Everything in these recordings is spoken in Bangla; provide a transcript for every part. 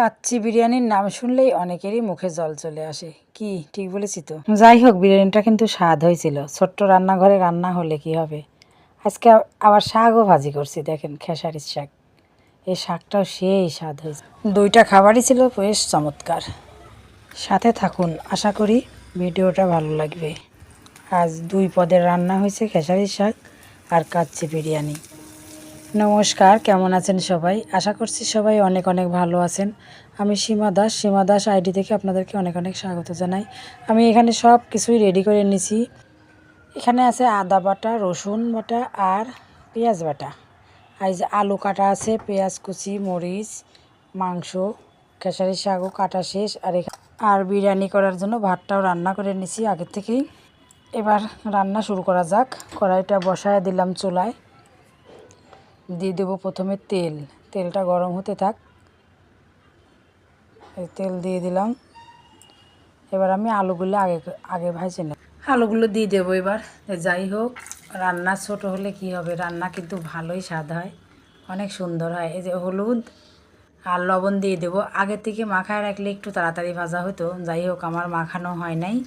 কাচ্চি বিরিয়ানির নাম শুনলেই অনেকেরই মুখে জল চলে আসে। কি? ঠিক বলেছি তো? যাই হোক, বিরিয়ানিটা কিন্তু স্বাদ হয়েছিল। ছোট্ট রান্নাঘরে রান্না হলে কি হবে? আজকে আবার শাকও ভাজি করছি, দেখেন খেসারির শাক। এই শাকটাও সেই স্বাদ হয়েছে। দুইটা খাবারই ছিল বেশ চমৎকার। সাথে থাকুন, আশা করি ভিডিওটা ভালো লাগবে। আজ দুই পদের রান্না হয়েছে খেসারির শাক আর কাচ্চি বিরিয়ানি। নমস্কার, কেমন আছেন সবাই? আশা করছি সবাই অনেক অনেক ভালো আছেন। আমি সীমা দাস সীমা দাস আইডি থেকে আপনাদেরকে অনেক অনেক স্বাগত জানাই। আমি এখানে সব কিছুই রেডি করে নিছি। এখানে আছে আদা বাটা, রসুন বাটা আর পেঁয়াজ বাটা। আর যে আলু কাটা আছে, পেঁয়াজ, কুচি, মরিচ, মাংস, খেসারি শাকও কাটা শেষ। আর আর বিরিয়ানি করার জন্য ভাতটাও রান্না করে নিছি আগের থেকেই। এবার রান্না শুরু করা যাক। কড়াইটা বসায় দিলাম চুলায়। দিয়ে দেবো প্রথমে তেল। তেলটা গরম হতে থাক। তেল দিয়ে দিলাম। এবার আমি আলুগুলো আগে আগে ভাজে নেব। আলুগুলো দিয়ে দেবো এবার। যাই হোক, রান্না ছোট হলে কি হবে? রান্না কিন্তু ভালোই স্বাদ হয়। অনেক সুন্দর হয়। এই যে হলুদ আর লবণ দিয়ে দেবো। আগে থেকে মাখায় রাখলে একটু তাড়াতাড়ি ভাজা হতো। যাই হোক, আমার মাখানো হয় নাই।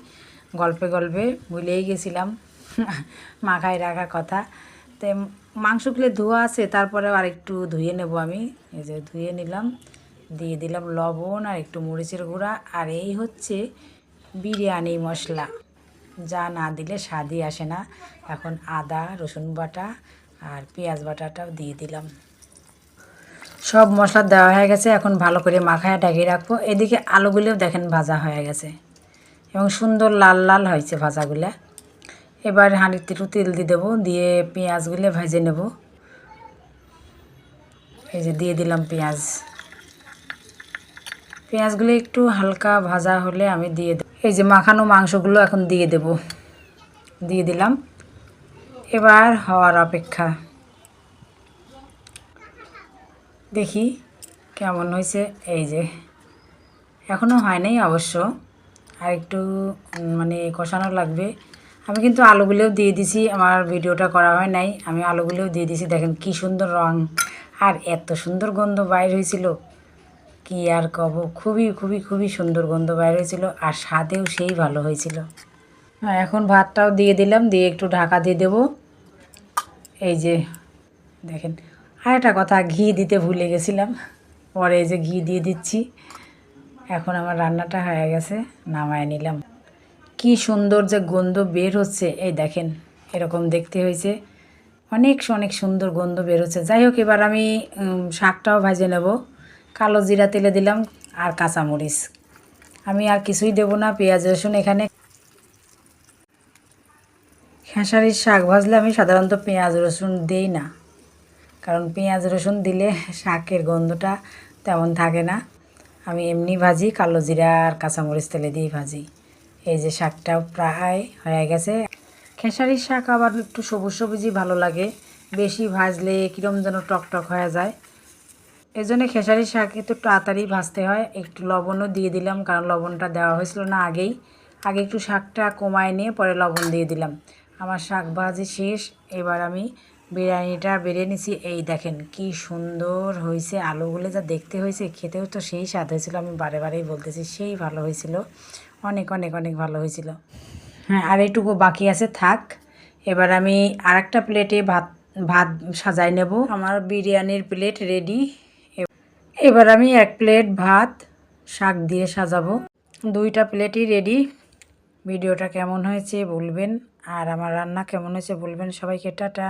গল্পে গল্পে ভুলেই গেছিলাম। মাখায় রাখা কথা। তো মাংসগুলো ধোয়া আছে, তারপরে আর একটু ধুয়ে নেব আমি। এই যে ধুয়ে নিলাম, দিয়ে দিলাম লবণ আর একটু মরিচের গুঁড়া। আর এই হচ্ছে বিরিয়ানি মশলা। যা না দিলে স্বাদই আসে না। এখন আদা, রসুন বাটা আর পেঁয়াজ বাটাটাও দিয়ে দিলাম। সব মশলা দেওয়া হয়ে গেছে। এখন ভালো করে মাখায় ঢাকিয়ে রাখব। এদিকে আলুগুলোও দেখেন ভাজা হয়ে গেছে। এবং সুন্দর লাল লাল হয়েছে ভাজাগুলো। এবার হাঁড়িতে একটু তেল দিয়ে দেবো, দিয়ে পেঁয়াজগুলো ভেজে নেব। এই যে দিয়ে দিলাম পেঁয়াজ। পেঁয়াজগুলো একটু হালকা ভাজা হলে আমি দিয়ে দেব। এই যে মাখানো মাংসগুলো এখন দিয়ে দেব। দিয়ে দিলাম। এবার হওয়ার অপেক্ষা। দেখি কেমন হয়েছে। এই যে এখনও হয় নাই অবশ্য। আর একটু মানে কষানো লাগবে। আমি কিন্তু আলুগুলোও দিয়ে দিছি, আমার ভিডিওটা করা হয় নাই। আমি আলুগুলোও দিয়ে দিছি, দেখেন কি সুন্দর রং। আর এত সুন্দর গন্ধ বাইর হয়েছিল, কি আর কব? খুবই খুবই খুবই সুন্দর গন্ধ বাইর হয়েছিল, আর স্বাদেও সেই ভালো হয়েছিল। হ্যাঁ এখন ভাতটাও দিয়ে দিলাম, দিয়ে একটু ঢাকা দিয়ে দেবো। এই যে, দেখেন, আর একটা কথা, ঘি দিতে ভুলে গেছিলাম, পরে এই যে ঘি দিয়ে দিচ্ছি। এখন আমার রান্নাটা হয়ে গেছে, নামায় নিলাম। কি সুন্দর যে গন্ধ বের হচ্ছে। এই দেখেন, এরকম দেখতে হয়েছে। অনেক অনেক সুন্দর গন্ধ বের হচ্ছে। যাই হোক, এবার আমি শাকটাও ভাজে নেব। কালো জিরা তেলে দিলাম আর কাঁচামরিচ। আমি আর কিছুই দেবো না, পেঁয়াজ, রসুন এখানে। খেসারির শাক ভাজলে আমি সাধারণত পেঁয়াজ, রসুন দেই না। কারণ পেঁয়াজ, রসুন দিলে শাকের গন্ধটা তেমন থাকে না। আমি এমনি ভাজি, কালো জিরা আর কাঁচামরিচ তেলে দিয়েই ভাজি। এই যে শাকটাও প্রায় হয়ে গেছে। খেসারির শাক আবার একটু সবুজ সবুজই ভালো লাগে। বেশি ভাজলে কীরম যেন টক টক হয়ে যায়। এই জন্য খেসারির শাক একটু তাড়াতাড়ি ভাজতে হয়। একটু লবণও দিয়ে দিলাম, কারণ লবণটা দেওয়া হয়েছিল না আগেই। আগে একটু শাকটা কমায় নিয়ে পরে লবণ দিয়ে দিলাম। আমার শাক ভাজি শেষ। এবার আমি বিরিয়ানিটা বেড়ে নিছি। এই দেখেন কি সুন্দর হয়েছে। আলুগুলো যা দেখতে হয়েছে, খেতেও তো সেই স্বাদ হয়েছিল। আমি বারে বারেই বলতেছি, সেই ভালো হয়েছিল। অনেক অনেক অনেক ভালো হয়েছিল। হ্যাঁ আর এইটুকু বাকি আছে, থাক। এবার আমি আর একটা প্লেটে ভাত ভাত সাজাই নেব। আমার বিরিয়ানির প্লেট রেডি। এবার আমি এক প্লেট ভাত, শাক দিয়ে সাজাবো। দুইটা প্লেটই রেডি। ভিডিওটা কেমন হয়েছে বলবেন, আর আমার রান্না কেমন হয়েছে বলবেন সবাইকে, টাটা।